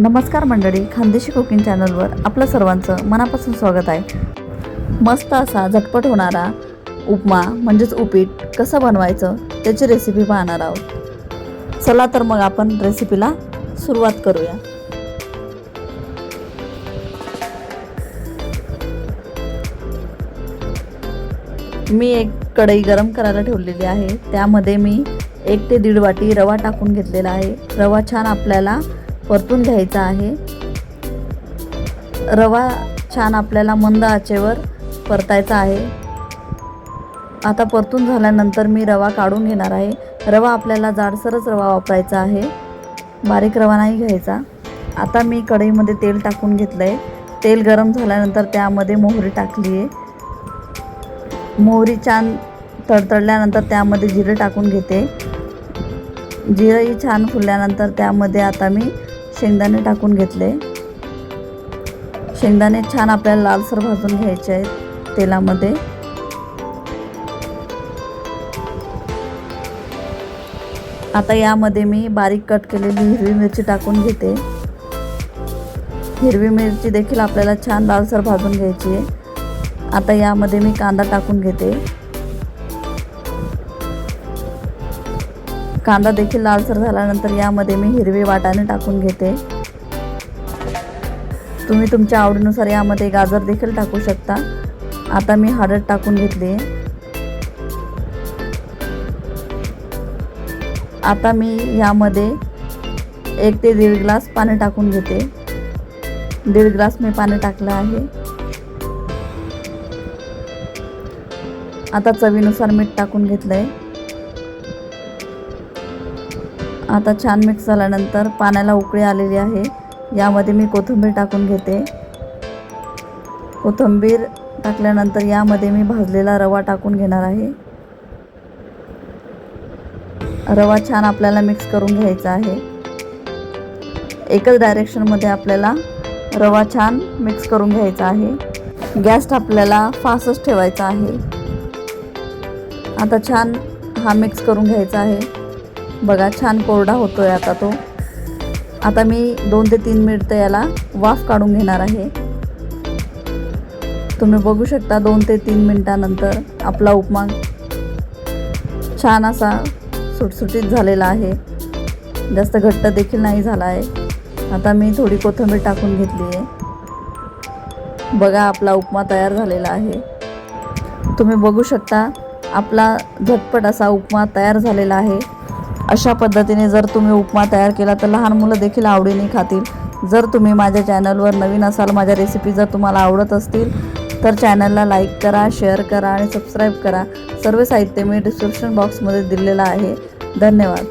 नमस्कार मंडळी खानदेशी कुकिंग चॅनलवर आपलं सर्वांचं मनापासून स्वागत आहे. मस्त असा झटपट होणारा उपमा म्हणजेच उपीट कसं बनवायचं त्याची रेसिपी पाहणार आहोत. चला तर मग आपण रेसिपीला सुरुवात करूया. मी एक कढई गरम करायला ठेवलेली आहे. त्यामध्ये मी एक ते दीड वाटी रवा टाकून घेतलेला आहे. रवा छान आपल्याला परतून घ्यायचा आहे. रवा छान आपल्याला मंद आचेवर परतायचा आहे. आता परतून झाल्यानंतर मी रवा काढून घेणार आहे. रवा आपल्याला जाडसरच रवा वापरायचा आहे. बारीक रवा नाही घ्यायचा. आता मी कढईमध्ये तेल टाकून घेतलं आहे तेल गरम झाल्यानंतर त्यामध्ये मोहरी टाकली आहे. मोहरी छान तडतडल्यानंतर त्यामध्ये जिरं टाकून घेते. जिरंही छान फुलल्यानंतर त्यामध्ये आता मी शेंगदाणे टाकून घेतले. शेंगदाणे छान आपल्याला लालसर भाजून घ्यायचे आहेत तेलामध्ये. आता यामध्ये मी बारीक कट केलेली हिरवी मिरची टाकून घेते. हिरवी मिरची देखील आपल्याला छान लालसर भाजून घ्यायची आहे. आता यामध्ये मी कांदा टाकून घेते. कांदा देखील लालसर झाल्यानंतर यामध्ये मी हिरवे वाटाणे टाकून घेते. तुम्ही तुमच्या आवडीनुसार यामध्ये गाजर देखील टाकू शकता. आता मी हळद टाकून घेतली. आता मी यामध्ये एक ते दीड ग्लास पाणी टाकून घेते. दीड ग्लास मी पाणी टाकलं आहे. आता चवीनुसार मीठ टाकून घेतलं आहे आता छान मिक्स झाल्यानंतर पाण्याला उकळी आलेली आहे. यामध्ये मी कोथिंबीर टाकून घेते. कोथिंबीर टाकल्यानंतर यामध्ये मी भाजलेला रवा टाकून घेणार आहे. रवा छान आपल्याला मिक्स करून घ्यायचा आहे. एकच डायरेक्शनमध्ये आपल्याला रवा छान मिक्स करून घ्यायचा आहे. गॅस आपल्याला फास्टच ठेवायचा आहे. आता छान हा मिक्स करून घ्यायचा आहे. बघा छान कोरडा होतो आहे आता तो. आता मी दोन ते तीन मिनटं याला वाफ काढून घेणार आहे. तुम्ही बघू शकता दोन ते तीन मिनटानंतर आपला उपमा छान असा सुटसुटीत झालेला आहे. जास्त घट्ट देखील नाही झाला आहे. आता मी थोडी कोथिंबीर टाकून घेतली आहे. बघा आपला उपमा तयार झालेला आहे. तुम्ही बघू शकता आपला झटपट असा उपमा तयार झालेला आहे. अशा पद्धतीने जर तुम्ही उपमा तयार केला तर लहान मुलं देखील आवडीने खातील. जर तुम्ही माझ्या चॅनलवर नवीन असाल माझ्या रेसिपी जर तुम्हाला आवडत असतील तर चॅनलला लाईक करा शेअर करा आणि सबस्क्राईब करा. सर्व साहित्य मी डिस्क्रिप्शन बॉक्समध्ये दिलेलं आहे. धन्यवाद.